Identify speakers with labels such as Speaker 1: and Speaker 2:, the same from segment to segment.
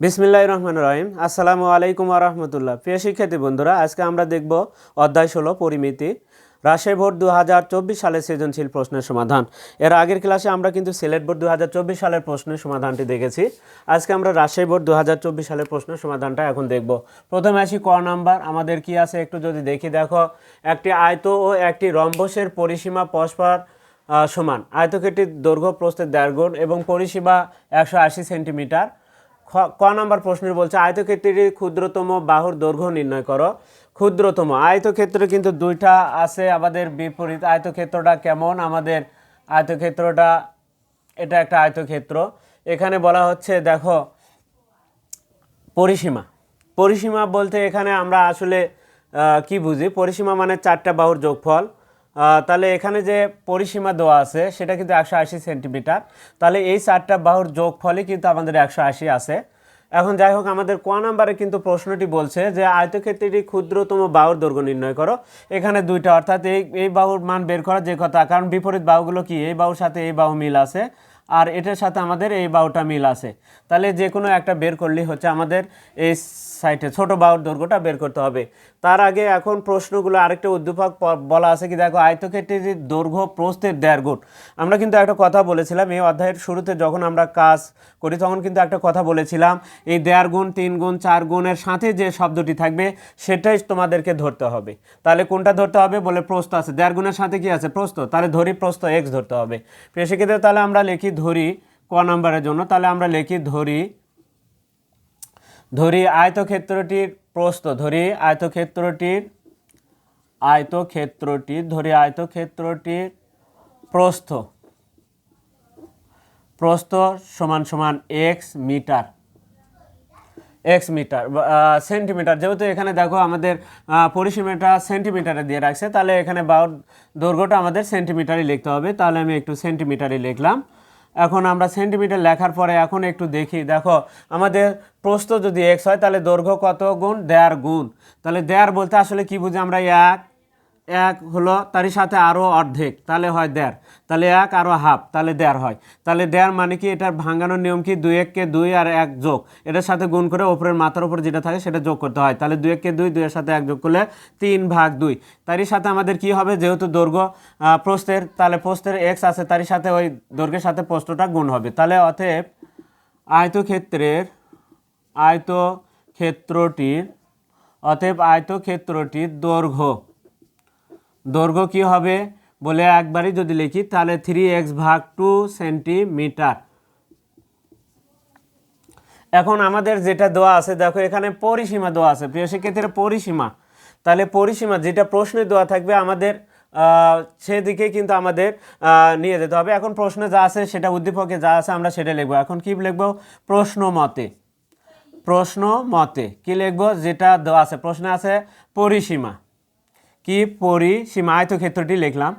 Speaker 1: বিসমিল্লাহ রহমান রহিম। আসসালামু আলাইকুম রহমতুল্লাহ। প্রিয় শিক্ষার্থী বন্ধুরা, আজকে আমরা দেখব অধ্যায় ষোলো, পরিমিতি। রাজশাহী বোর্ড দু হাজার চব্বিশ সালের সৃজনশীল প্রশ্নের সমাধান। এর আগের ক্লাসে আমরা কিন্তু সিলেট বোর্ড দু হাজার চব্বিশ সালের প্রশ্নের সমাধানটি দেখেছি। আজকে আমরা রাজশাহী বোর্ড দু হাজার চব্বিশ সালের প্রশ্নের সমাধানটা এখন দেখব। প্রথমে আসি ক নাম্বার। আমাদের কি আছে একটু যদি দেখি দেখো। একটি আয়ত ও একটি রম্বসের পরিসীমা পরস্পর সমান। আয়তক্ষেত্রের দৈর্ঘ্য প্রস্থের দেড় গুণ এবং পরিসীমা একশো আশি সেন্টিমিটার। ক নম্বর প্রশ্নের বলছে, আয়তক্ষেত্রের ক্ষুদ্রতম বাহুর দৈর্ঘ্য নির্ণয় করো। ক্ষুদ্রতম, আয়তক্ষেত্র কিন্তু দুইটা আছে, আমাদের বিপরীত আয়তক্ষেত্রটা কেমন? আমাদের আয়তক্ষেত্রটা, এটা একটা আয়তক্ষেত্র। এখানে বলা হচ্ছে, দেখো, পরিসীমা। পরিসীমা বলতে এখানে আমরা আসলে কি বুঝি? পরিসীমা মানে চারটা বাহুর যোগফল। তাহলে এখানে যে পরিসীমা দেওয়া আছে, সেটা কিন্তু একশো আশি সেন্টিমিটার। তাহলে এই চারটা বাহুর যোগ যোগফলই কিন্তু আমাদের একশো আশি আছে। এখন যাই হোক, আমাদের ক নাম্বারে কিন্তু প্রশ্নটি বলছে যে, আয়তক্ষেত্রটি ক্ষুদ্রতম বাহুর দৈর্ঘ্য নির্ণয় করো। এখানে দুইটা, অর্থাৎ এই এই বাহুর মান বের করা যে কথা, কারণ বিপরীত বাহুগুলো কি? এই বাহুর সাথে এই বাহু মিল আছে, আর এটার সাথে আমাদের এই বাহুটা মিল আছে। তাহলে যে কোনো একটা বের করলেই হচ্ছে আমাদের এই সাইটে, ছোট বাহুর দৈর্ঘ্যটা বের করতে হবে। তার আগে এখন প্রশ্নগুলো আরেকটা উদ্দীপক বলা আছে কি, দেখো, আয়তক্ষেত্রের দৈর্ঘ্য প্রস্থের দেড় গুণ। আমরা কিন্তু একটা কথা বলেছিলাম এই অধ্যায়ের শুরুতে যখন আমরা কাজ করি, তখন কিন্তু একটা কথা বলেছিলাম, এই দেড় গুণ, তিন গুণ, চার গুণের সাথে যে শব্দটি থাকবে, সেটাই তোমাদেরকে ধরতে হবে। তাহলে কোনটা ধরতে হবে বলে প্রস্থ আছে। দেড় গুণের সাথে কি আছে? প্রস্থ। তাহলে ধরি প্রস্থ এক্স ধরতে হবে। শিক্ষিত তাহলে আমরা লিখি ধরি ক নম্বরের জন্য, তাহলে আমরা লিখি ধরি ধরি আয়তক্ষেত্রটির প্রস্থ, ধরি আয়তক্ষেত্রটির আয়তক্ষেত্রটির, ধরি আয়তক্ষেত্রটির প্রস্থ। প্রস্থ সমান সমান x metre x metre centimetre. যেহেতু এখানে দেখো আমাদের পরিসীমাটা সেন্টিমিটারে দিয়ে রাখছে, তাহলে এখানে বাউর দৈর্ঘ্যটা আমাদের সেন্টিমিটারই লিখতে হবে। তাহলে আমি একটু সেন্টিমিটারই লিখলাম। এখন আমরা সেন্টিমিটার লেখার পরে এখন একটু দেখি। দেখো, আমাদের প্রস্থ যদি এক্স হয়, তাহলে দৈর্ঘ্য কত গুণ? দেয়ার গুণ। তাহলে দেয়ার বলতে আসলে কি বুঝি আমরা? এক এক হলো তারই সাথে আরও অর্ধেক তাহলে হয় দেড়। তাহলে এক আরও হাফ তাহলে দেড় হয়। তাহলে দেড় মানে কি? এটার ভাঙানোর নিয়ম কি? দুই এককে দুই আর এক যোগ। এটার সাথে গুণ করে ওপরের মাথার উপর যেটা থাকে সেটা যোগ করতে হয়। তাহলে দুই এককে দুই দুইয়ের সাথে এক যোগ করলে তিন ভাগ দুই। তারই সাথে আমাদের কি হবে? যেহেতু দৈর্ঘ্য আহ, প্রস্থের তাহলে প্রস্থের এক্স আছে তারই সাথে ওই দৈর্ঘ্যের সাথে প্রস্তটা গুণ হবে। তাহলে অতএব আয়তক্ষেত্রের আয়তক্ষেত্রটির অতএব আয়তক্ষেত্রটির দৈর্ঘ্য দৈর্ঘ্য কি হবে? বলে একবারই যদি লিখি, তাহলে থ্রি এক্স ভাগ টু সেন্টিমিটার এখন আমাদের যেটা দেওয়া আছে, দেখো এখানে পরিসীমা দেওয়া আছে। প্রিয় শিক্ষার্থীরা, পরিসীমা। তাহলে পরিসীমা, যেটা প্রশ্নে দেওয়া থাকবে, আমাদের সেদিকে কিন্তু আমাদের নিয়ে যেতে হবে। এখন প্রশ্নে যা আছে, সেটা উদ্দীপকে যা আছে, আমরা সেটা লিখব। এখন কি লিখব? প্রশ্ন মতে। প্রশ্ন মতে। কি লিখব? যেটা দেওয়া আছে। প্রশ্নে আছে পরিসীমা। কি পরিসীমা আয়তক্ষেত্রটি লিখলাম।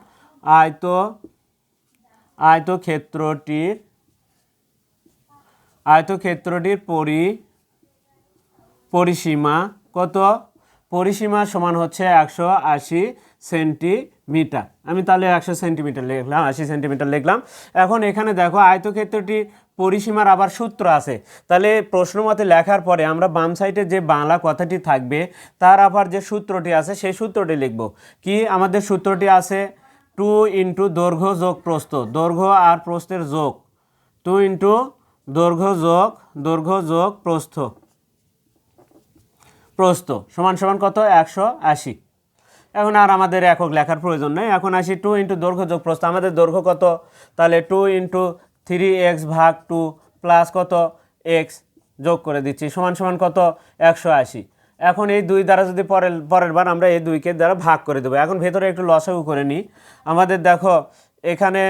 Speaker 1: আয়ত আয়ত ক্ষেত্রটির আয়ত ক্ষেত্রটির পরি, পরিসীমা কত? পরিসীমা সমান হচ্ছে একশো আশি সেন্টিমিটার আমি তাহলে একশো সেন্টিমিটার লিখলাম, আশি সেন্টিমিটার লিখলাম। এখন এখানে দেখো আয়তক্ষেত্রটি পরিসীমার আবার সূত্র আছে। তাহলে প্রশ্ন মতে লেখার পরে আমরা বাম সাইডে যে বাংলা কথাটি থাকবে, তার আবার যে সূত্রটি আছে, সেই সূত্রটি লিখব। কি আমাদের সূত্রটি আছে? টু ইন্টু দৈর্ঘ্য যোগ প্রস্থ। দৈর্ঘ্য আর প্রস্থের যোগ। টু ইন্টু দৈর্ঘ্য যোগ দৈর্ঘ্য যোগ প্রস্থ। প্রস্থ সমান সমান কত? একশো আশি। এখন আর আমাদের একক লেখার প্রয়োজন নেই। এখন আসি টু ইন্টু দৈর্ঘ্য যোগ প্রস্থ আমাদের দৈর্ঘ্য কত? তাহলে টু ইন্টু থ্রি এক্স ভাগ টু প্লাস কত? এক্স যোগ করে দিচ্ছি। সমান সমান কত? একশো আশি। এখন এই দুই দ্বারা যদি পরের পরের বার আমরা এই দুইকে দ্বারা ভাগ করে দেবো। এখন ভেতরে একটু লসাগু করে নিই। আমাদের দেখো এখানে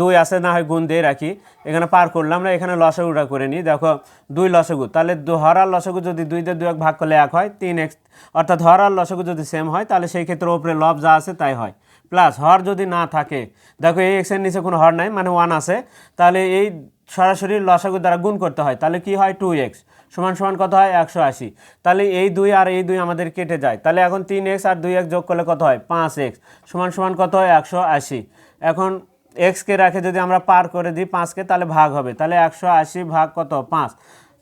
Speaker 1: দুই আছে, না হয় গুণ দিয়ে রাখি। এখানে পার করলাম না, এখানে লসাগুটা করে নিই। দেখো, দুই লসাগু তাহলে হর আর লসাগু যদি দুই দিয়ে দুই এক ভাগ করলে এক হয়, তিন এক্স, অর্থাৎ হর আর লসাগু যদি সেম হয়, তাহলে সেই ক্ষেত্রে ওপরে লব যা আছে তাই হয়। প্লাস হর যদি না থাকে, দেখো এই এক্সের নিচে কোনো হর নাই মানে ওয়ান আছে, তাহলে এই সরাসরি লসাগু দ্বারা গুণ করতে হয়। তাহলে কি হয়? টু এক্স সমান সমান কত হয়? একশো আশি। তাহলে এই দুই আর এই দুই আমাদের কেটে যায়। তাহলে এখন তিন এক্স আর দুই এক্স যোগ করলে কত হয়? পাঁচ এক্স সমান সমান কত হয়? একশো আশি। এখন এক্সকে রাখে যদি আমরা পার করে দিই পাঁচকে তাহলে ভাগ হবে। তাহলে একশো আশি ভাগ কত? পাঁচ।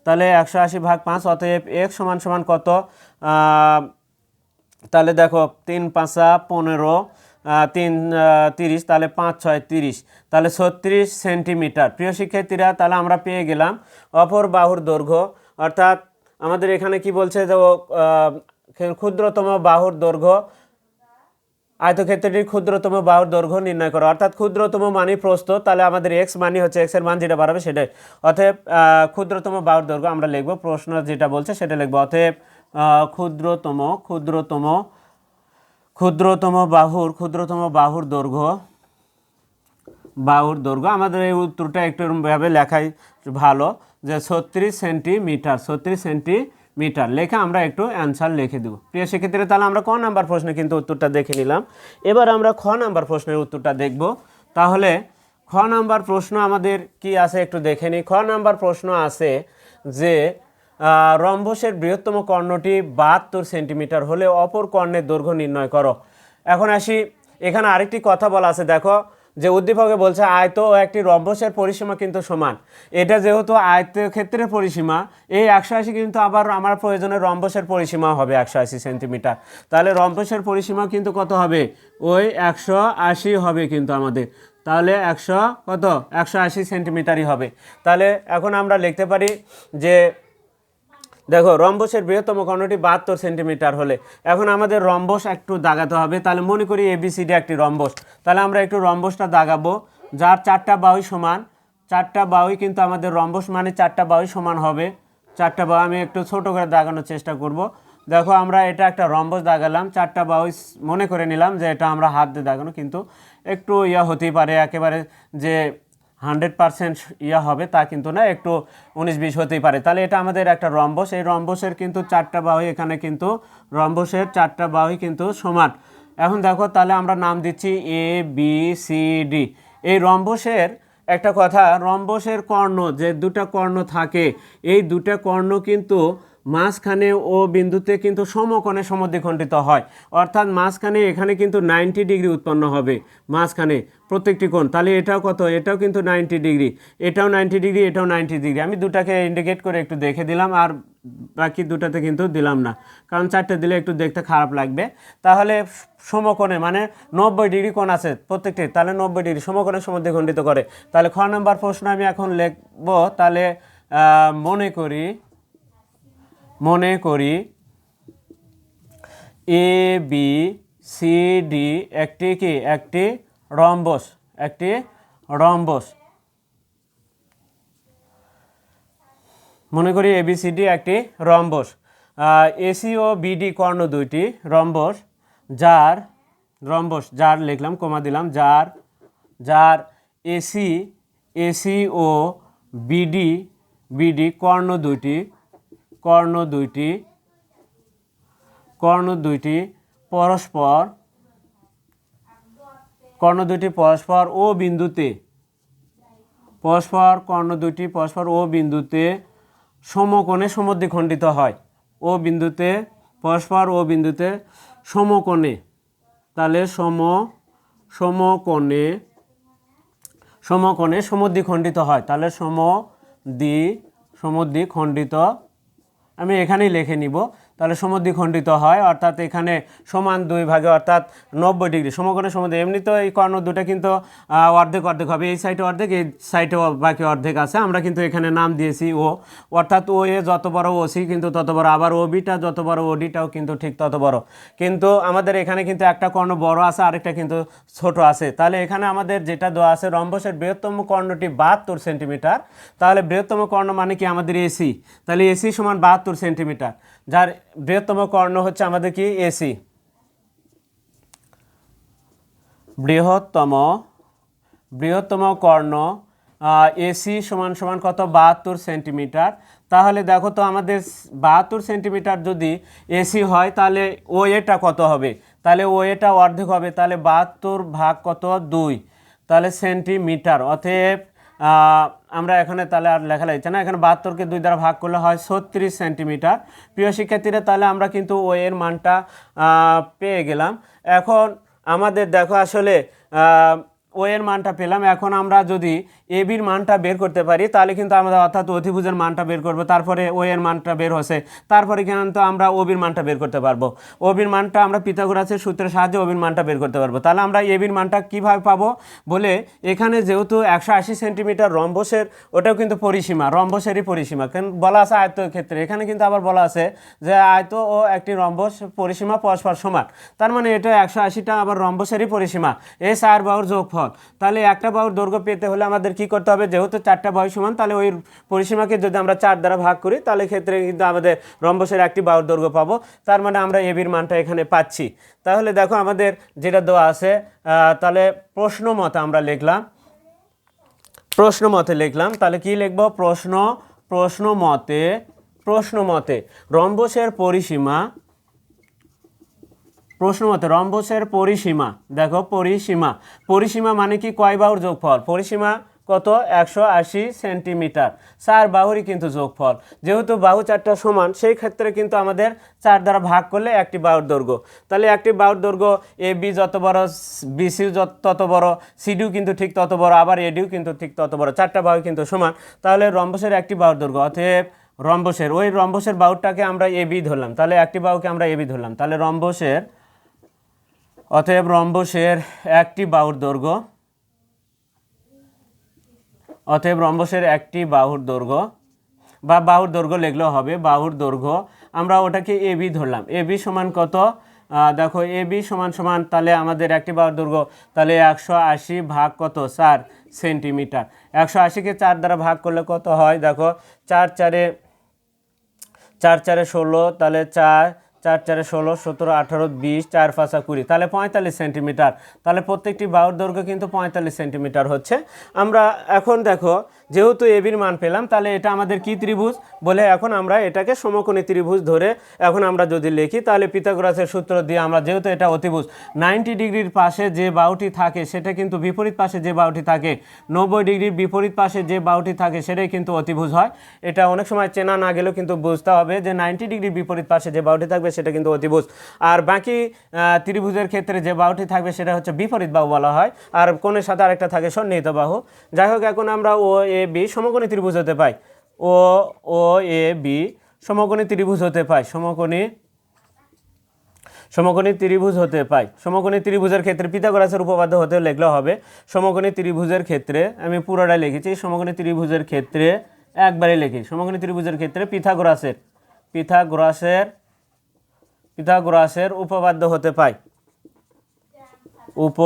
Speaker 1: তাহলে একশো আশি ভাগ পাঁচ, অতএব এক সমান সমান কত? তাহলে দেখো, তিন পাঁচা পনেরো তিন তিরিশ, তাহলে পাঁচ, ছয়, তিরিশ। তাহলে ছত্রিশ সেন্টিমিটার। প্রিয় শিক্ষার্থীরা, তাহলে আমরা পেয়ে গেলাম অপর বাহুর দৈর্ঘ্য। অর্থাৎ আমাদের এখানে কি বলছে? যে ক্ষুদ্রতম বাহুর দৈর্ঘ্য আয়তক্ষেত্রটির ক্ষুদ্রতম বাহুর দৈর্ঘ্য নির্ণয় করো। অর্থাৎ ক্ষুদ্রতম মানই প্রস্থ তাহলে আমাদের এক্স মানই হচ্ছে এক্সের মান যেটা বাড়াবে সেটাই। অতএব ক্ষুদ্রতম বাহুর দৈর্ঘ্য আমরা লিখব, প্রশ্ন যেটা বলছে সেটা লিখব। অতএব ক্ষুদ্রতম ক্ষুদ্রতম ক্ষুদ্রতম বাহুর ক্ষুদ্রতম বাহুর দৈর্ঘ্য বাহুর দৈর্ঘ্য। আমাদের এই উত্তরটা একটু এরকমভাবে লেখাই ভালো যে ছত্রিশ সেন্টিমিটার ছত্রিশ সেন্টিমিটার লেখা আমরা একটু অ্যান্সার লিখে দেবো। প্রিয়, সেক্ষেত্রে তাহলে আমরা ক নাম্বার প্রশ্নে কিন্তু উত্তরটা দেখে নিলাম। এবার আমরা খ নাম্বার প্রশ্নের উত্তরটা দেখব। তাহলে খ নাম্বার প্রশ্ন আমাদের কি আছে একটু দেখে নিই। খ নাম্বার প্রশ্ন আছে যে রম্বসের বৃহত্তম কর্ণটি বাহাত্তর সেন্টিমিটার হলে অপর কর্ণের দৈর্ঘ্য নির্ণয় করো। এখন আসি, এখানে আরেকটি কথা বলা আছে, দেখো যে উদ্দীপকে বলছে আয়ত ও একটি রম্বসের পরিসীমা কিন্তু সমান। এটা যেহেতু আয়তের ক্ষেত্রে পরিসীমা, এই একশো আশি কিন্তু আবার আমার প্রয়োজনে রম্বসের পরিসীমা হবে একশো আশি সেন্টিমিটার। তাহলে রম্বসের পরিসীমা কিন্তু কত হবে? ওই একশো আশি হবে কিন্তু আমাদের। তাহলে একশো কত? একশো আশি সেন্টিমিটারই হবে। তাহলে এখন আমরা লিখতে পারি যে দেখো, রম্বসের বৃহত্তম কর্ণটি বাহাত্তর সেন্টিমিটার হলে। এখন আমাদের রম্বস একটু দাগাতে হবে। তাহলে মনে করি এবিসিডি একটি রম্বস। তাহলে আমরা একটু রম্বসটা দাগাবো, যার চারটা বাহুই সমান। চারটা বাহুই কিন্তু আমাদের রম্বস মানে চারটা বাহুই সমান হবে। চারটা বাউ আমি একটু ছোট করে দাগানোর চেষ্টা করব। দেখো, আমরা এটা একটা রম্বস দাগালাম। চারটা বাহুই স- মনে করে নিলাম যে এটা আমরা হাত দিয়ে দাগানো, কিন্তু একটু ইয়া হতেই পারে, একেবারে যে হান্ড্রেড পার্সেন্ট ইয়া হবে, তা কিন্তু না, একটু উনিশ বিশ হতেই পারে। তাহলে এটা আমাদের একটা রম্বস, এই রম্বসের কিন্তু চারটা বাহুই এখানে কিন্তু, রম্বসের চারটা বাহুই কিন্তু সমান। এখন দেখো, তাহলে আমরা নাম দিচ্ছি এ বি সি ডি এই রম্বসের একটা কথা, রম্বসের কর্ণ, যে দুটা কর্ণ থাকে, এই দুটা কর্ণ কিন্তু মাঝখানে ও বিন্দুতে কিন্তু সমকোণে সমদ্বিখণ্ডিত হয়। অর্থাৎ মাঝখানে এখানে কিন্তু নাইনটি ডিগ্রি উৎপন্ন হবে। মাঝখানে প্রত্যেকটি কোণ। তাহলে এটাও কত? এটাও কিন্তু নাইনটি ডিগ্রি। এটাও নাইনটি ডিগ্রি, এটাও নাইনটি ডিগ্রি। আমি দুটাকে ইন্ডিকেট করে একটু দেখে দিলাম আর বাকি দুটাতে কিন্তু দিলাম না। কারণ চারটে দিলে একটু দেখতে খারাপ লাগবে। তাহলে সমকোণে মানে নব্বই ডিগ্রি কোণ আছে প্রত্যেকটি, তাহলে নব্বই ডিগ্রি সমকোণে সমদ্বিখণ্ডিত করে। তাহলে খ নাম্বার প্রশ্ন আমি এখন লিখব। তাহলে মনে করি মনে করি এ বি সি ডি একটি কি? একটি রম্বস একটি রম্বস। মনে করি এবিসিডি একটি রম্বস। এসি ও বিডি কর্ণ দুইটি রম্বস। যার রম্বস, যার লিখলাম, কমা দিলাম, যার যার এসি এসি ও বিডি বিডি কর্ণ দুইটি কর্ণ দুইটি কর্ণ দুইটি পরস্পর, কর্ণ দুইটি পরস্পর ও বিন্দুতে, পরস্পর, কর্ণ দুইটি পরস্পর ও বিন্দুতে সমকোণে সমদ্বিখণ্ডিত হয়। ও বিন্দুতে পরস্পর, ও বিন্দুতে সমকোণে। তাহলে সম, সমকোণে সমকোণে সমদ্বিখণ্ডিত হয়। তাহলে সমদ্বি সমদ্বিখণ্ডিত আমি এখানেই লিখে নিব। তাহলে সমদ্বিখণ্ডিত হয়, অর্থাৎ এখানে সমান দুই ভাগে, অর্থাৎ নব্বই ডিগ্রি। সমকোণে সমদ্বি এমনি তো এই কর্ণ দুটো কিন্তু অর্ধেক অর্ধেক হবে। এই সাইডে অর্ধেক, এই সাইডে বাকি অর্ধেক আছে। আমরা কিন্তু এখানে নাম দিয়েছি ও অর্থাৎ ও এ যত বড় সি কিন্তু তত বড়। আবার ও বিটা যত বড় ও ডিটাও কিন্তু ঠিক তত বড়। কিন্তু আমাদের এখানে কিন্তু একটা কর্ণ বড় আছে, আরেকটা কিন্তু ছোট আছে। তাহলে এখানে আমাদের যেটা দেওয়া আছে, রম্বসের বৃহত্তম কর্ণটি বাহাত্তর সেন্টিমিটার। তাহলে বৃহত্তম কর্ণ মানে কি? আমাদের এসি তাহলে এসি সমান বাহাত্তর সেন্টিমিটার। যার বৃহত্তম কর্ণ হচ্ছে আমাদের কি? এসি বৃহত্তম বৃহত্তম কর্ণ এসি সমান সমান কত? বাহাত্তর সেন্টিমিটার। তাহলে দেখো তো আমাদের বাহাত্তর সেন্টিমিটার যদি এসি হয়, তাহলে ও এটা কত হবে? তাহলে ও এটা অর্ধেক হবে। তাহলে বাহাত্তর ভাগ কত? দুই। তাহলে সেন্টিমিটার। অতএব আমরা এখানে তাহলে আর লেখা লাগছে না। এখানে বাহাত্তরকে দুই দ্বারা ভাগ করলে হয় ছত্রিশ সেন্টিমিটার। প্রিয় শিক্ষার্থীরা, তাহলে আমরা কিন্তু ও এর মানটা পেয়ে গেলাম। এখন আমাদের দেখো আসলে ও এর মানটা পেলাম। এখন আমরা যদি এ বির মানটা বের করতে পারি, তাহলে কিন্তু আমরা অর্থাৎ অধিভুজের মানটা বের করব, তারপরে ও এর মানটা বের হচ্ছে তারপরে কিন্তু আমরা ও বির মানটা বের করতে পারব। ও বির মানটা আমরা পিথাগোরাসের সূত্রের সাহায্যে ও বির মানটা বের করতে পারব। তাহলে আমরা এ বির মানটা কীভাবে পাবো? বলে এখানে যেহেতু একশো আশি সেন্টিমিটার রম্বসের, ওটাও কিন্তু পরিসীমা, রম্বসেরই পরিসীমা। কেন বলা আছে আয়ত্তের ক্ষেত্রে এখানে কিন্তু আবার বলা আছে যে আয়ত ও একটি রম্বস পরিসীমা পরস্পর সমান। তার মানে এটা একশো আশিটা আবার রম্বসেরই পরিসীমা এই চার বাহুর যোগফল। তাহলে একটা বাহুর দৈর্ঘ্য পেতে হলে আমাদের কি করতে হবে? যেহেতু চারটা বাহু সমান, তাহলে ওই পরিসীমাকে যদি আমরা চার দ্বারা ভাগ করি, তাহলে ক্ষেত্রে কিন্তু আমাদের রম্বসের একটি বাহুর দৈর্ঘ্য পাবো। তার মানে আমরা এবির মানটা এখানে পাচ্ছি। তাহলে দেখো আমাদের যেটা দেওয়া আছে তাহলে প্রশ্ন মতে আমরা লিখলাম। প্রশ্ন মতে লিখলাম, তাহলে কি লিখব? প্রশ্ন প্রশ্ন মতে প্রশ্ন মতে রম্বসের পরিসীমা, প্রশ্ন মতে রম্বসের পরিসীমা, দেখো পরিসীমা। পরিসীমা মানে কি? কয় বাহুর যোগফল? পরিসীমা কত? একশো আশি সেন্টিমিটার। চার বাহুরই কিন্তু যোগফল। যেহেতু বাহু চারটা সমান, সেই ক্ষেত্রে কিন্তু আমাদের চার দ্বারা ভাগ করলে একটি বাহুর দৈর্ঘ্য। তাহলে একটি বাহুর দৈর্ঘ্য এ বি যত বড় যত, তত বড় সিডিও কিন্তু ঠিক তত বড়, আবার এডিও কিন্তু ঠিক তত বড়। চারটা বাহু কিন্তু সমান। তাহলে রম্বসের একটি বাহুর দৈর্ঘ্য, অতএব রম্বসের, ওই রম্বসের বাহুটাকে আমরা এ বি ধরলাম। তাহলে একটি বাহুকে আমরা এ বি ধরলাম। তাহলে রম্বসের, অতএব রম্বসের একটি বাহুর দৈর্ঘ্য অতএব রম্বসের একটি বাহুর দৈর্ঘ্য বা বাহুর দৈর্ঘ্য লিখলেও হবে, বাহুর দৈর্ঘ্য। আমরা ওটাকে এ বি ধরলাম। এ বি সমান কত? দেখো, এ বি সমান সমান, তাহলে আমাদের একটি বাহুর দৈর্ঘ্য, তাহলে একশো আশি ভাগ কত? চার সেন্টিমিটার। একশো আশিকে চার দ্বারা ভাগ করলে কত হয়? দেখো, চার চারে চার চারে ষোলো, তাহলে চার চার চারে ষোলো, সতেরো, আঠারো, বিশ, চার, পাঁচা কুড়ি। তাহলে পঁয়তাল্লিশ সেন্টিমিটার। তাহলে প্রত্যেকটি বাউর দৈর্ঘ্য কিন্তু পঁয়তাল্লিশ সেন্টিমিটার হচ্ছে। আমরা এখন দেখো যেহেতু এবির মান পেলাম, তাহলে এটা আমাদের কি ত্রিভুজ? বলে এখন আমরা এটাকে সমকোণী ত্রিভুজ ধরে এখন আমরা যদি লিখি, তাহলে পিথাগোরাসের সূত্র দিয়ে আমরা যেহেতু এটা অতিভুজ, নাইনটি ডিগ্রির পাশে যে বাউটি থাকে সেটা কিন্তু বিপরীত পাশে যে বাউটি থাকে, নব্বই ডিগ্রির বিপরীত পাশে যে বাউটি থাকে সেটাই কিন্তু অতিভুজ হয়। এটা অনেক সময় চেনা না গেলেও কিন্তু বুঝতে হবে যে নাইনটি ডিগ্রির বিপরীত পাশে যে বাউটি থাকবে সেটা কিন্তু অতিভুজ। আর বাকি ত্রিভুজের ক্ষেত্রে যে বাউটি থাকবে সেটা হচ্ছে বিপরীত বাহু বলা হয়, আর কোণের সাথে আরেকটা থাকে সন্নিহিত বাহু। যাই হোক, এখন আমরা ও, এ বি সমকোণী ত্রিভুজ হতে পাই ও ও এ বি সমকোণী ত্রিভুজ হতে পাই সমকোণী সমকোণী ত্রিভুজ হতে পাই সমকোণী ত্রিভুজের ক্ষেত্রে পিথাগোরাসের উপপাদ্য হতে লিখলেও হবে, সমকোণী ত্রিভুজের ক্ষেত্রে, আমি পুরোটাই লিখেছি, সমকোণী ত্রিভুজের ক্ষেত্রে একবারে লিখি। সমকোণী ত্রিভুজের ক্ষেত্রে পিথাগোরাসের পিথাগোরাসের পিথাগোরাসের উপপাদ্য হতে পাই উপ,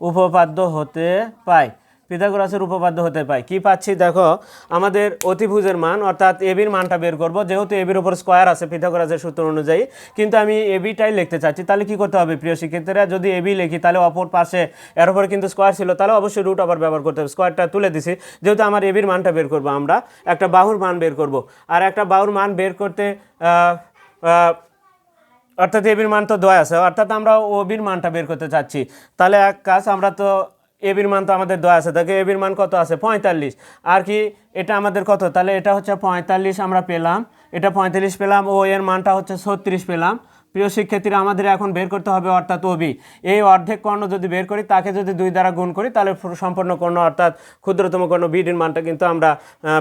Speaker 1: উপপাদ্য হতে পাই পিথাগোরাসের উপপাদ্য হতে পাই কি পাচ্ছি? দেখো, আমাদের অতিভুজের মান, অর্থাৎ এবির মানটা বের করব। যেহেতু এবির উপর স্কোয়ার আছে পিথাগোরাসের সূত্র অনুযায়ী, কিন্তু আমি এবিটাই লিখতে চাচ্ছি। তাহলে কি করতে হবে, প্রিয় শিক্ষার্থীরা? যদি এবি লিখি, তাহলে অপর পাশে এর উপরে কিন্তু স্কোয়ার ছিল, তাহলে অবশ্যই রুট আবার ব্যবহার করতে হবে। স্কোয়ারটা তুলে দিছি। যেহেতু আমার এবির মানটা বের করব আমরা, একটা বাহুর মান বের করব। আর একটা বাহুর মান বের করতে অর্থাৎ এবির মান তো দয় আছে, অর্থাৎ আমরা ওবির মানটা বের করতে চাচ্ছি। তাহলে এক কাজ, আমরা তো এবির মান তো আমাদের দয় আছে। তাকে এবির মান কত আছে? পঁয়তাল্লিশ। আর কি, এটা আমাদের কত? তাহলে এটা হচ্ছে পঁয়তাল্লিশ আমরা পেলাম। এটা পঁয়তাল্লিশ পেলাম ও এর মানটা হচ্ছে ছত্রিশ পেলাম। প্রিয় শিক্ষার্থীরা, আমাদের এখন বের করতে হবে অর্থাৎ ওবি। এই অর্ধেক কর্ণ যদি বের করি, তাকে যদি দুই দ্বারা গুণ করি, তাহলে সম্পূর্ণ কর্ণ অর্থাৎ ক্ষুদ্রতম কর্ণ বিডির মানটা কিন্তু আমরা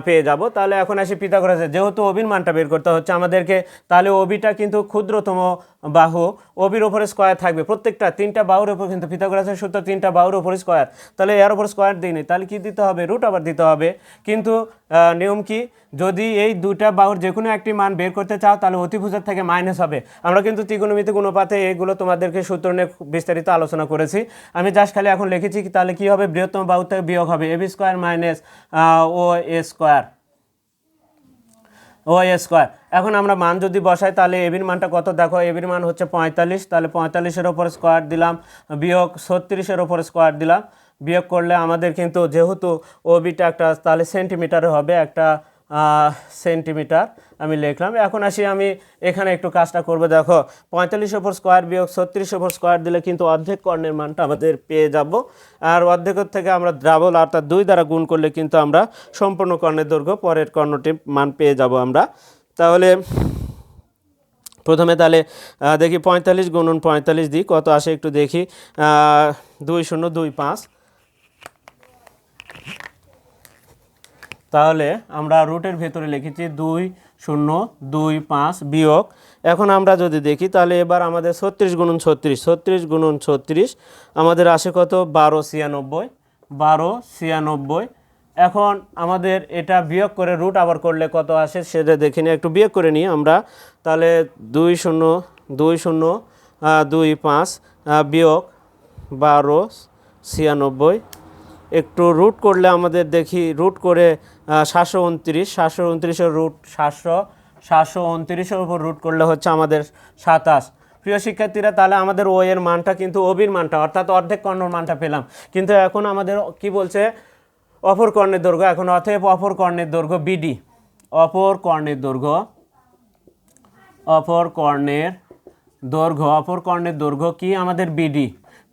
Speaker 1: পেয়ে যাব। তাহলে এখন আসি পিথাগোরাসে যেহেতু ওবির মানটা বের করতে হচ্ছে আমাদেরকে, তাহলে ওবিটা কিন্তু ক্ষুদ্রতম বাহু ওবির ওপরে স্কোয়ার থাকবে। প্রত্যেকটা তিনটা বাহুর উপর কিন্তু পিথাগোরাসের সূত্র তিনটা বাহুর উপরে স্কোয়ার তাহলে এর ওপর স্কোয়ার দিই নি তাহলে কি দিতে হবে? রুট আবার দিতে হবে। কিন্তু নিয়ম কি? যদি এই দুটা বাহুর যে কোনো একটি মান বের করতে চাও, তাহলে অতিভুজের থেকে মাইনাস হবে। আমরা কিন্তু ত্রিকোণমিতি গুণপাতে এগুলো তোমাদেরকে সূত্র নিয়ে বিস্তারিত আলোচনা করেছি। আমি জাস্ট খালি এখন লিখেছি তাহলে কি হবে? বৃহত্তম বাহু থেকে বিয়োগ হবে। AB square minus O A square O A square. এখন আমরা মান যদি বসাই, তাহলে এবির মানটা কত? দেখো এবির মান হচ্ছে পঁয়তাল্লিশ, তাহলে পঁয়তাল্লিশের ওপর স্কোয়ার দিলাম, বিয়োগ ছত্রিশের ওপর স্কোয়ার দিলাম। বিয়োগ করলে আমাদের কিন্তু যেহেতু ওবিটা একটা, তাহলে সেন্টিমিটারে হবে একটা সেন্টিমিটার আমি লিখলাম। এখন আসি আমি এখানে একটু কাজটা করব। দেখো, পঁয়তাল্লিশ ওপর স্কোয়ার বিয়োগ ছত্রিশ ওপর স্কোয়ার দিলে কিন্তু অর্ধেক কর্ণের মানটা আমাদের পেয়ে যাব। আর অর্ধেকের থেকে আমরা ডাবল অর্থাৎ দুই দ্বারা গুণ করলে কিন্তু আমরা সম্পূর্ণ কর্ণের দৈর্ঘ্য পরের কর্ণটি মান পেয়ে যাব আমরা। তাহলে প্রথমে তাহলে দেখি পঁয়তাল্লিশ গুণন পঁয়তাল্লিশ দিই কত আসে একটু দেখি। দুই শূন্য দুই পাঁচ। তাহলে আমরা রুটের ভেতরে লিখেছি দুই শূন্য, দুই, পাঁচ বিয়োগ। এখন আমরা যদি দেখি, তাহলে এবার আমাদের ছত্রিশ গুণন ছত্রিশ ছত্রিশ গুণন ছত্রিশ, আমাদের আসে কত? বারো ছিয়ানব্বই বারো ছিয়ানব্বই। এখন আমাদের এটা বিয়োগ করে রুট আবার করলে কত আসে? সেটা দেখে নিই একটু বিয়োগ করে নিই আমরা। তাহলে দুই শূন্য দুই শূন্য দুই, পাঁচ বিয়োগ বারো ছিয়ানব্বই। একটু রুট করলে আমাদের দেখি রুট করে সাতশো উনত্রিশ, সাতশো উনত্রিশের রুট সাতশো সাতশো উনত্রিশের উপর রুট করলে হচ্ছে আমাদের সাতাশ। প্রিয় শিক্ষার্থীরা, তাহলে আমাদের ও এর মানটা কিন্তু অবির মানটা, অর্থাৎ অর্ধেক কর্ণর মানটা পেলাম। কিন্তু এখন আমাদের কি বলছে? অপর কর্ণের দৈর্ঘ্য, এখন অতএব অপর কর্ণের দৈর্ঘ্য বিডি অপর কর্ণের দৈর্ঘ্য, অপর কর্ণের দৈর্ঘ্য, অপর কর্ণের দৈর্ঘ্য কি? আমাদের বিডি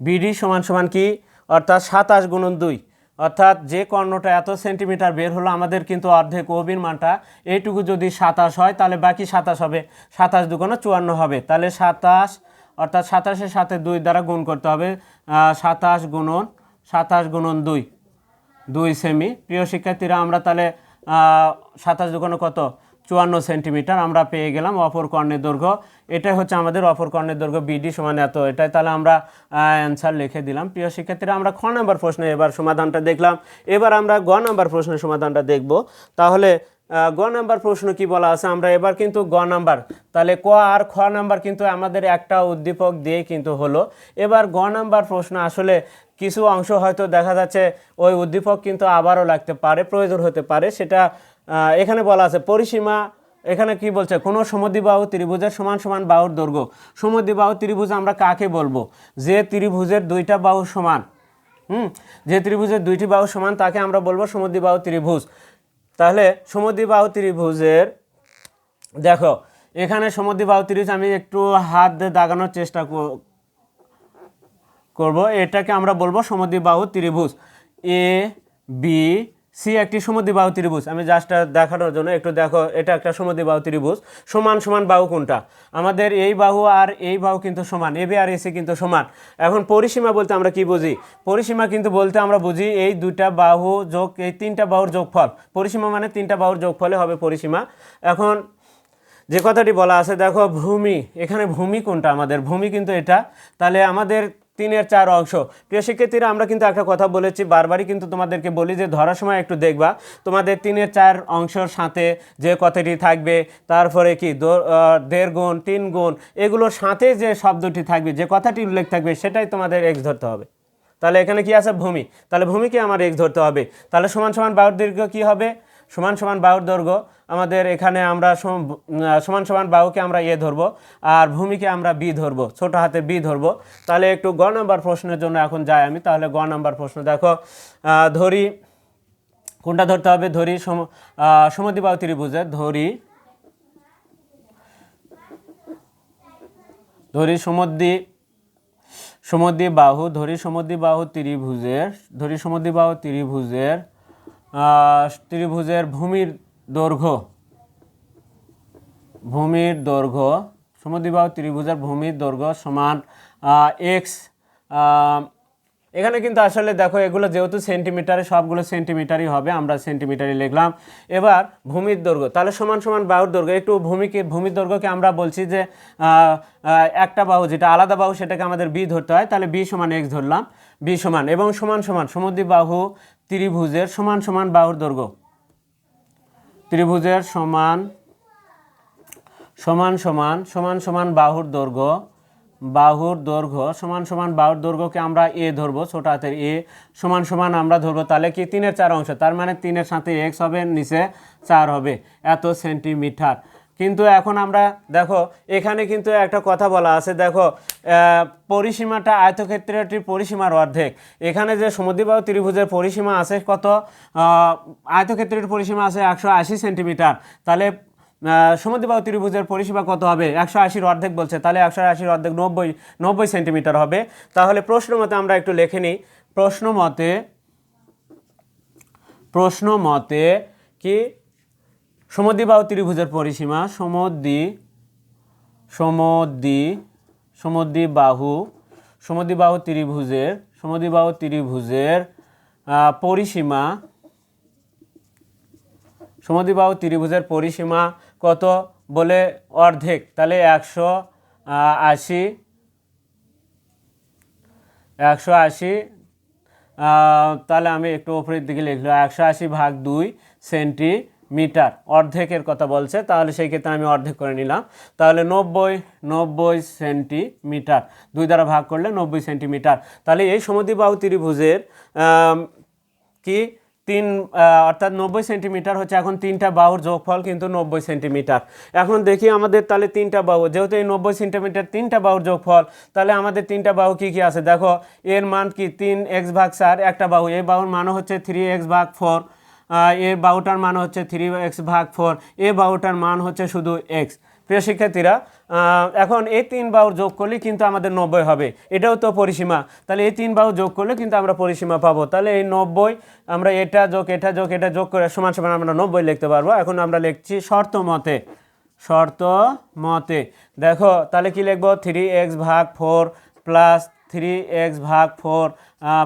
Speaker 1: বিডি সমান সমান কি? অর্থাৎ সাতাশ গুণন দুই। অর্থাৎ যে কর্ণটা এত সেন্টিমিটার বের হলো, আমাদের কিন্তু অর্ধেক ওবির মানটা। এইটুকু যদি সাতাশ হয়, তাহলে বাকি সাতাশ হবে। সাতাশ দুগুণে চুয়ান্ন হবে। তাহলে সাতাশ, অর্থাৎ সাতাশের সাথে দুই দ্বারা গুণ করতে হবে সাতাশ গুণন সাতাশ গুণন দুই। দুই সেমি। প্রিয় শিক্ষার্থীরা, আমরা তাহলে সাতাশ দুগুণে কত? চুয়ান্ন সেন্টিমিটার আমরা পেয়ে গেলাম অপর কর্ণের দৈর্ঘ্য। এটাই হচ্ছে আমাদের অপর কর্ণের দৈর্ঘ্য বিডি সমান এত। এটাই তাহলে আমরা অ্যান্সার লিখে দিলাম। প্রিয় শিক্ষার্থীরা, আমরা খ নম্বর প্রশ্নে এবার সমাধানটা দেখলাম। এবার আমরা গ নম্বর প্রশ্নের সমাধানটা দেখব। তাহলে গ নাম্বার প্রশ্ন কি বলা আছে? আমরা এবার কিন্তু গ নাম্বার, তাহলে ক আর খ নাম্বার কিন্তু আমাদের একটা উদ্দীপক দিয়ে কিন্তু হলো। এবার গ নাম্বার প্রশ্ন, আসলে কিছু অংশ হয়তো দেখা যাচ্ছে ওই উদ্দীপক কিন্তু আবারও লাগতে পারে, প্রয়োজন হতে পারে। সেটা এখানে বলা আছে, পরিসীমা, এখানে কি বলছে? কোনো সমদ্বিবাহু ত্রিভুজের সমান সমান বাহুর দৈর্ঘ্য। সমদ্বিবাহু ত্রিভুজ আমরা কাকে বলব? যে ত্রিভুজের দুইটা বাহু সমান, হুম? যে ত্রিভুজের দুইটি বাহু সমান, তাকে আমরা বলব সমদ্বিবাহু ত্রিভুজ। তাহলে সমদ্বিবাহু ত্রিভুজের, দেখো, এখানে সমদ্বিবাহু ত্রিভুজ আমি একটু হাত দিয়ে দাগানোর চেষ্টা কর- করব। এটাকে আমরা বলব সমদ্বিবাহু ত্রিভুজ। এ বি সি একটি সমদ্বিবাহু ত্রিভুজ। আমি জাস্ট দেখানোর জন্য একটু দেখো, এটা একটা সমদ্বিবাহু ত্রিভুজ। সমান সমান বাহু কোনটা? আমাদের এই বাহু আর এই বাহু কিন্তু সমান, এ, বি, আর এসি কিন্তু সমান। এখন পরিসীমা বলতে আমরা কি বুঝি? পরিসীমা কিন্তু বলতে আমরা বুঝি এই দুইটা বাহু যোগ, এই তিনটা বাহুর যোগফল। পরিসীমা মানে তিনটা বাহুর যোগফলে হবে পরিসীমা। এখন যে কথাটি বলা আছে, দেখো, ভূমি। এখানে ভূমি কোনটা আমাদের? ভূমি কিন্তু এটা। তাহলে আমাদের তিনের চার অংশ। প্রিয় শিক্ষার্থীরা, আমরা কিন্তু একটা কথা বলেছি, বারবারই কিন্তু তোমাদেরকে বলি যে ধরার সময় একটু দেখবা, তোমাদের তিনের চার অংশের সাথে যে কথাটি থাকবে, তারপরে কি দেড় গুণ, তিন গুণ, এগুলোর সাথে যে শব্দটি থাকবে, যে কথাটি উল্লেখ থাকবে, সেটাই তোমাদের এক্স ধরতে হবে। তাহলে এখানে কি আছে? ভূমি। তাহলে ভূমিকে আমার এক্স ধরতে হবে। তাহলে সমান সমান বাহুর দৈর্ঘ্য কী হবে? সমান সমান বাহুর দৈর্ঘ্য আমাদের এখানে আমরা সমান সমান বাহুকে আমরা এ ধরবো আর ভূমিকে আমরা বি ধরবো, ছোট হাতে বি ধরবো। তাহলে একটু গ নাম্বার প্রশ্নের জন্য এখন যাই আমি, তাহলে গ নাম্বার প্রশ্ন। দেখো ধরি, কোনটা ধরতে হবে? ধরি সম সমদ্বিবাহু ত্রিভুজের ধরি ধরি সমদ্বি সমদ্বি বাহু ধরি সমদ্বি বাহু ত্রিভুজের, ধরি সমদ্বি বাহু ত্রিভুজের ত্রিভুজের ভূমির দৈর্ঘ্য। ভূমির দৈর্ঘ্য সমদ্বিবাহু ত্রিভুজের ভূমির দৈর্ঘ্য সমান এক্স এখানে কিন্তু আসলে দেখো এগুলো যেহেতু সেন্টিমিটারে সবগুলো সেন্টিমিটারই হবে, আমরা সেন্টিমিটারই লিখলাম। এবার ভূমির দৈর্ঘ্য, তাহলে সমান সমান বাহুর দৈর্ঘ্য, একটু ভূমিকে, ভূমির দৈর্ঘ্যকে আমরা বলছি যে একটা বাহু যেটা আলাদা বাহু, সেটাকে আমাদের বি ধরতে হয়, তাহলে বি সমান এক্স ধরলাম বি সমান, এবং সমান সমান সমুদ্রী বাহু ত্রিভুজের সমান সমান বাহুর দৈর্ঘ্য। ত্রিভুজের সমান সমান সমান সমান সমান বাহুর দৈর্ঘ্য বাহুর দৈর্ঘ্য, সমান সমান বাহুর দৈর্ঘ্যকে আমরা এ ধরবো, ছোট হাতের এ, সমান সমান আমরা ধরবো, তাহলে কি তিনের চার অংশ, তার মানে তিনের সাথে এক্স হবে, নিচে চার হবে, এত সেন্টিমিটার। কিন্তু এখন আমরা, দেখো, এখানে কিন্তু একটা কথা বলা আছে, দেখো পরিসীমাটা আয়তক্ষেত্রটির পরিসীমার অর্ধেক। এখানে যে সমুদ্রবাহু ত্রিভুজের পরিসীমা আছে কত? আয়তক্ষেত্রের পরিসীমা আছে একশো আশি সেন্টিমিটার। তাহলে সমুদ্রবাহু ত্রিভুজের পরিসীমা কত হবে? একশো আশির অর্ধেক বলছে, তাহলে একশো আশির অর্ধেক নব্বই নব্বই সেন্টিমিটার হবে। তাহলে প্রশ্ন মতে আমরা একটু লিখে নিই। প্রশ্ন মতে প্রশ্ন মতে কি সমদ্বিবাহু ত্রিভুজের পরিসীমা, সমদ্বি সমদ্বি সমদ্বি বাহু সমদ্বি বাহু ত্রিভুজের, সমদ্বি বাহু ত্রিভুজের পরিসীমা পরিসীমা সমদ্বিবাহু ত্রিভুজের পরিসীমা কত বলে অর্ধেক? তাহলে একশো আশি একশো আশি তাহলে আমি একটু উপরের দিকে লিখলাম, একশো আশি ভাগ দুই সেন্টিমিটার অর্ধেকের কথা বলছে, তাহলে সেই ক্ষেত্রে আমি অর্ধেক করে নিলাম। তাহলে নব্বই নব্বই সেন্টিমিটার, দুই দ্বারা ভাগ করলে নব্বই সেন্টিমিটার। তাহলে এই সমদ্বিবাহু ত্রিভুজের কি? তিন অর্থাৎ নব্বই সেন্টিমিটার হচ্ছে এখন তিনটা বাহুর যোগফল, কিন্তু নব্বই সেন্টিমিটার। এখন দেখি আমাদের তাহলে তিনটা বাহু, যেহেতু এই নব্বই সেন্টিমিটার তিনটা বাহুর যোগফল, তাহলে আমাদের তিনটা বাহু কি কি আছে? দেখো, এর মান কি? তিন এক্স ভাগ চার, একটা বাহু। এই বাহুর মান হচ্ছে থ্রি এক্স ভাগ ফোর। এর বাহুটার মান হচ্ছে থ্রি এক্স ভাগ ফোর এ বাহুটার মান হচ্ছে শুধু এক্স প্রিয় শিক্ষার্থীরা এখন এই তিন বাহুর যোগ করলে কিন্তু আমাদের নব্বই হবে। এটাও তো পরিসীমা। তাহলে এই তিন বাহু যোগ করলে কিন্তু আমরা পরিসীমা পাবো। তাহলে এই নব্বই, আমরা এটা যোগ এটা যোগ এটা যোগ করে সমান সমান আমরা নব্বই লিখতে পারব। এখন আমরা লিখছি শর্ত মতে। শর্ত মতে। দেখো, তাহলে কি লিখব? থ্রি এক্স ভাগ ফোর প্লাস থ্রি এক্স ভাগ ফোর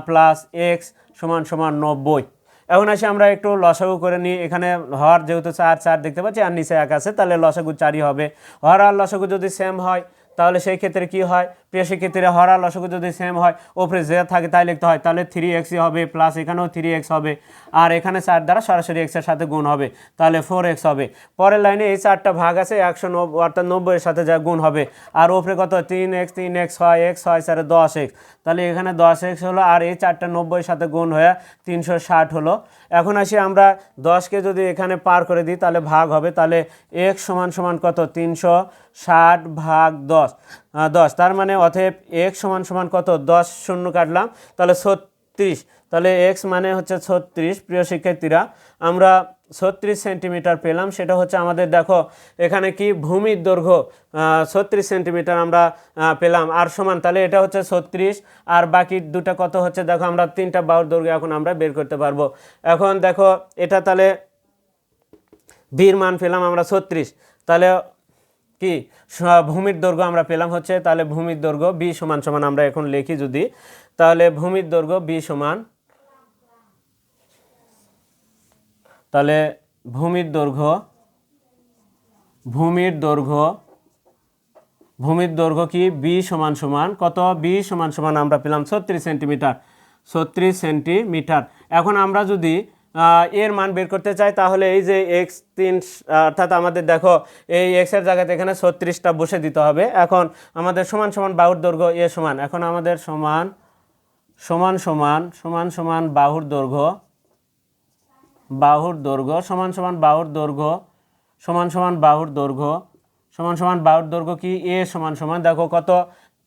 Speaker 1: প্লাস এক্স সমান সমান নব্বই। এখন আসি আমরা একটু লসাগু করে নিই। এখানে হর যেহেতু চার চার দেখতে পাচ্ছি, আর নিচে এক আছে, তাহলে লসাগু চারই হবে। হর আর লসাগু যদি সেম হয় তাহলে সেই ক্ষেত্রে কি হয়? প্রিয় সেক্ষেত্রে হর আর লসাগু যদি সেম হয় ওপরে যে থাকে তাই লিখতে হয়। তাহলে থ্রি এক্সই হবে প্লাস এখানেও থ্রি এক্স হবে। আর এখানে চার দ্বারা সরাসরি এক্সের সাথে গুণ হবে। তাহলে ফোর এক্স হবে। পরের লাইনে এই চারটা ভাগ আছে, একশো নব্বই অর্থাৎ নব্বইয়ের সাথে যা গুণ হবে। আর ওপরে কত? তিন এক্স তিন এক্স ছয় এক্স ছয় চারে দশ এক্স তাহলে এখানে দশ এক্স হলো, আর এই চারটা নব্বইয়ের সাথে গুণ হয়ে তিনশো ষাট হলো। এখন আসি আমরা দশকে যদি এখানে পার করে দিই, তাহলে ভাগ হবে। তাহলে এক্স সমান সমান কত? তিনশো ষাট ভাগ দশ। আহ, দশ তার মানে অতএব এক্স সমান সমান কত? দশ শূন্য কাটলাম। তাহলে ছত্রিশ। তাহলে এক্স মানে হচ্ছে ছত্রিশ প্রিয় শিক্ষার্থীরা। আমরা ছত্রিশ সেন্টিমিটার পেলাম সেটা হচ্ছে আমাদের দেখো এখানে কি ভূমির দৈর্ঘ্য? ছত্রিশ সেন্টিমিটার আমরা পেলাম। আর সমান তাহলে এটা হচ্ছে ছত্রিশ। আর বাকি দুটা কত হচ্ছে? দেখো আমরা তিনটা বাহুর দৈর্ঘ্য এখন আমরা বের করতে পারব। এখন দেখো এটা তাহলে ভির মান পেলাম আমরা ছত্রিশ। তাহলে কি? ভূমির দৈর্ঘ্য আমরা পেলাম হচ্ছে, তাহলে ভূমির দৈর্ঘ্য বি সমান সমান আমরা এখন লিখি যদি, তাহলে ভূমির দৈর্ঘ্য বি সমান, তাহলে ভূমির দৈর্ঘ্য ভূমির দৈর্ঘ্য ভূমির দৈর্ঘ্য কি? বি সমান সমান, কত? বি সমান সমান আমরা পেলাম ছত্রিশ সেন্টিমিটার ছত্রিশ সেন্টিমিটার। এখন আমরা যদি এর মান বের করতে চাই, তাহলে এই যে এক্স তিন, অর্থাৎ আমাদের দেখো, এই এক্সের জায়গাতে এখানে ছত্রিশটা বসে দিতে হবে। এখন আমাদের সমান সমান বাহুর দৈর্ঘ্য এ সমান। এখন আমাদের সমান সমান সমান সমান সমান বাহুর দৈর্ঘ্য বাহুর দৈর্ঘ্য, সমান সমান বাহুর দৈর্ঘ্য, সমান সমান বাহুর দৈর্ঘ্য, সমান সমান বাহুর দৈর্ঘ্য কি? এ সমান সমান। দেখো কত?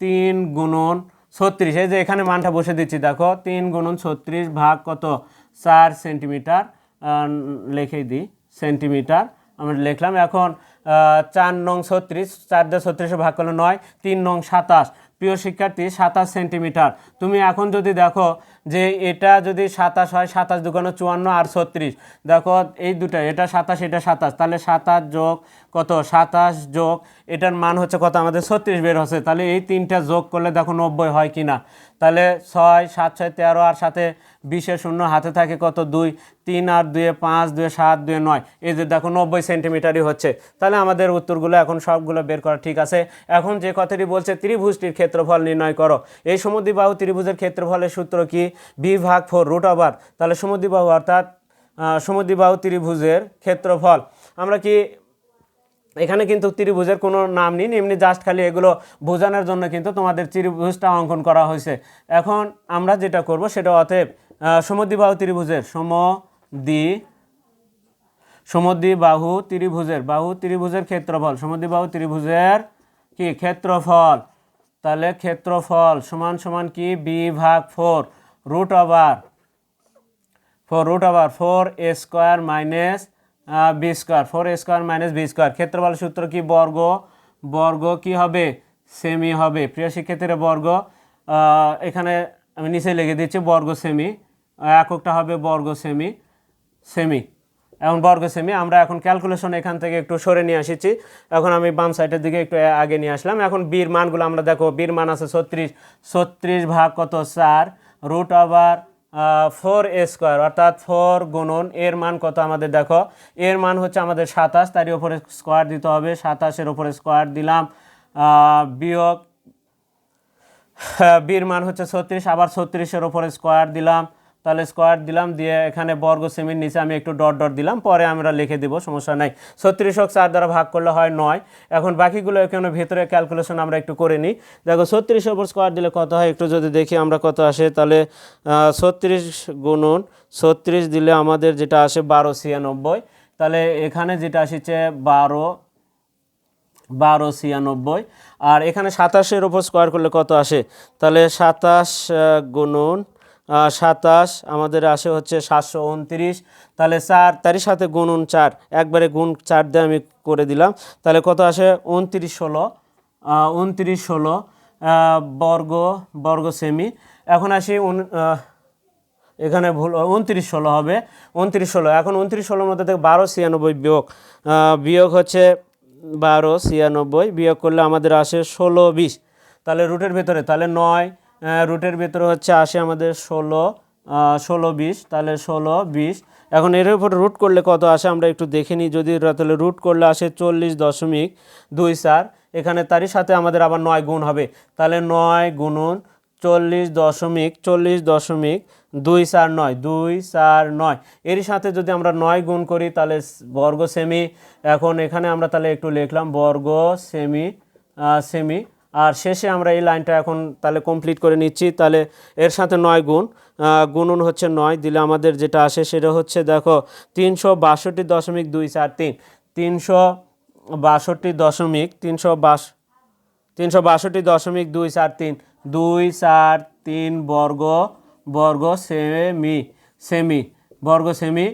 Speaker 1: তিন গুণন ছত্রিশ। এই যে এখানে মানটা বসে দিচ্ছি, দেখো, তিন গুণন ছত্রিশ ভাগ কত? চার সেন্টিমিটার লিখেই দিই, সেন্টিমিটার। আমরা লিখলাম, এখন চার নং ছত্রিশ, চার দিয়ে ছত্রিশে ভাগ করলে নয়, তিন নং সাতাশ। প্রিয় শিক্ষার্থী, সাতাশ সেন্টিমিটার। তুমি এখন যদি দেখো যে এটা যদি সাতাশ হয়, সাতাশ দুগুণ চুয়ান্ন আর ছত্রিশ। দেখো, এই দুটো, এটা সাতাশ এটা সাতাশ। তাহলে সাতাশ যোগ কত? সাতাশ যোগ, এটার মান হচ্ছে কত? আমাদের ছত্রিশ বের হচ্ছে। তাহলে এই তিনটা যোগ করলে দেখো নব্বই হয় কি না তাহলে ছয়, সাত, ছয়, তেরো, আর সাথে বিশে শূন্য, হাতে থাকে কত? দুই, তিন আর দুয়ে পাঁচ, দুয়ে সাত, দুয়ে নয়। এই যে দেখো, নব্বই সেন্টিমিটারই হচ্ছে। তাহলে আমাদের উত্তরগুলো এখন সবগুলো বের করা ঠিক আছে। এখন যে কথাটি বলছে, ত্রিভুজটির ক্ষেত্রফল নির্ণয় করো। এই সমুদ্রিবাহু ত্রিভুজের ক্ষেত্রফলের সূত্র কি? বি ভাগ ফোর রুট ওভার। তাহলে সমুদ্রিবাহু অর্থাৎ সমুদ্রিবাহু ত্রিভুজের ক্ষেত্রফল। আমরা কি এখানে কিন্তু ত্রিভুজের কোনো নাম নেই এমনি জাস্ট খালি এগুলো বোঝানোর জন্য কিন্তু তোমাদের ত্রিভুজটা অঙ্কন করা হয়েছে। এখন আমরা যেটা করব সেটা অতএব সমদ্বিবাহু ত্রিভুজের সমদ্বি, সমদ্বিবাহু ত্রিভুজের, বাহু ত্রিভুজের ক্ষেত্রফল, সমদ্বিবাহু ত্রিভুজের কি? ক্ষেত্রফল। তাহলে ক্ষেত্রফল সমান সমান কি? বি ভাগ four root over four root over four a square minus b square, four a square minus b square. ক্ষেত্রফল সূত্র কি? বর্গ বর্গ কি হবে? সেমি হবে। প্রিয় শিক্ষার্থীরা, বর্গ এখানে আমি নিচে লিখে দিচ্ছি বর্গ সেমি। এককটা হবে বর্গ সেমি সেমি। এখন বর্গ সেমি, আমরা এখন ক্যালকুলেশন এখান থেকে একটু সরে নিয়ে আসিছি এখন আমি বাম সাইডের দিকে একটু আগে নিয়ে আসলাম। এখন বীর মানগুলো আমরা দেখো বীর মান আছে ছত্রিশ। ছত্রিশ ভাগ কত? চার। রুট আবার ফোর এ স্কোয়ার অর্থাৎ ফোর গুণন এর মান কত আমাদের দেখো? এর মান হচ্ছে আমাদের সাতাশ, তারই ওপরে স্কোয়ার দিতে হবে। সাতাশের ওপরে স্কোয়ার দিলাম বিয়োগ বীর মান হচ্ছে ছত্রিশ, আবার ছত্রিশের ওপরে স্কোয়ার দিলাম। তাহলে স্কোয়ার দিলাম, দিয়ে এখানে বর্গ সেমির নিচে আমি একটু ডট ডট দিলাম, পরে আমরা লিখে দিব, সমস্যা নাই। ছত্রিশ হোক চার দ্বারা ভাগ করলে হয় নয়। এখন বাকিগুলো এখানে ভেতরে ক্যালকুলেশন আমরা একটু করে নিই। দেখো, ছত্রিশের ওপর স্কোয়ার দিলে কত হয়? একটু যদি দেখি আমরা কত আসে, তাহলে ছত্রিশ গুণন ছত্রিশ দিলে আমাদের যেটা আসে বারো ছিয়ানব্বই। তাহলে এখানে যেটা আসছে বারো বারো ছিয়ানব্বই। আর এখানে সাতাশের ওপর স্কোয়ার করলে কত আসে? তাহলে সাতাশ আহ, সাতাশ আমাদের আসে হচ্ছে সাতশো উনত্রিশ। তাহলে চার তারই সাথে গুণন চার। একবারে গুণ চার দিয়ে আমি করে দিলাম। তাহলে কত আসে? উনত্রিশ ষোলো। উনত্রিশ ষোলো বর্গ বর্গ সেমি এখন আসি এখানে ভুল উনত্রিশ ষোলো হবে। উনত্রিশ ষোলো এখন উনত্রিশ ষোলোর মধ্যে থেকে বারো ছিয়ানব্বই বিয়োগ। বিয়োগ হচ্ছে বারো, ছিয়ানব্বই বিয়োগ করলে আমাদের আসে ষোলো, বিশ। তাহলে রুটের ভেতরে, তাহলে নয় রুটের ভেতরে হচ্ছে আসে আমাদের ষোলো ষোলো, বিশ। তাহলে ষোলো, বিশ। এখন এর উপর রুট করলে কত আসে আমরা একটু দেখে নিই। যদি তাহলে রুট করলে আসে চল্লিশ দশমিক দুই চার। এখানে তারই সাথে আমাদের আবার নয় গুণ হবে। তাহলে নয় গুণন চল্লিশ দশমিক চল্লিশ দশমিক দুই চার নয়, দুই চার নয়। এর সাথে যদি আমরা নয় গুণ করি, তাহলে বর্গ সেমি, এখন এখানে আমরা তাহলে একটু লিখলাম বর্গ সেমি সেমি। আর শেষে আমরা এই লাইনটা এখন তাহলে কমপ্লিট করে নিচ্ছি। তাহলে এর সাথে নয় গুণ গুণন হচ্ছে নয়, দিলে আমাদের যেটা আসে সেটা হচ্ছে দেখো তিনশো বাষট্টি দশমিক দুই চার তিন, তিনশো বাষট্টি দশমিক, তিনশো বাষ, তিনশো বাষট্টি দশমিক দুই চার তিন। দুই চার তিন বর্গ বর্গ সেমি সেমি বর্গ সেমি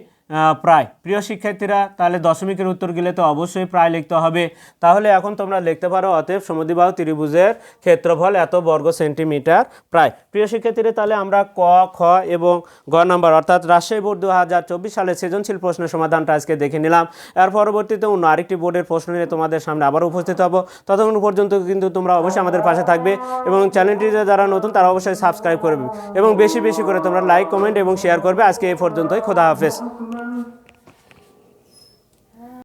Speaker 1: প্রায়। প্রিয় শিক্ষার্থীরা, তাহলে দশমিকের উত্তর গেলে তো অবশ্যই প্রায় লিখতে হবে। তাহলে এখন তোমরা লিখতে পারো অতএব সমদ্বিবাহু ত্রিভুজের ক্ষেত্রফল এত বর্গ সেন্টিমিটার প্রায়। প্রিয় শিক্ষার্থীরা, তাহলে আমরা ক, খ এবং গ নাম্বার অর্থাৎ রাজশাহী বোর্ড দু হাজার চব্বিশ সালের সৃজনশীল প্রশ্নের সমাধানটা আজকে দেখে নিলাম। এর পরবর্তীতে অন্য আরেকটি বোর্ডের প্রশ্ন নিয়ে তোমাদের সামনে আবার উপস্থিত হব। ততক্ষণ পর্যন্ত কিন্তু তোমরা অবশ্যই আমাদের পাশে থাকবে এবং চ্যানেলটিতে যারা নতুন, তারা অবশ্যই সাবস্ক্রাইব করবে। এবং বেশি বেশি করে তোমরা লাইক, কমেন্ট এবং শেয়ার করবে। আজকে এই পর্যন্তই। খোদা হাফেজ।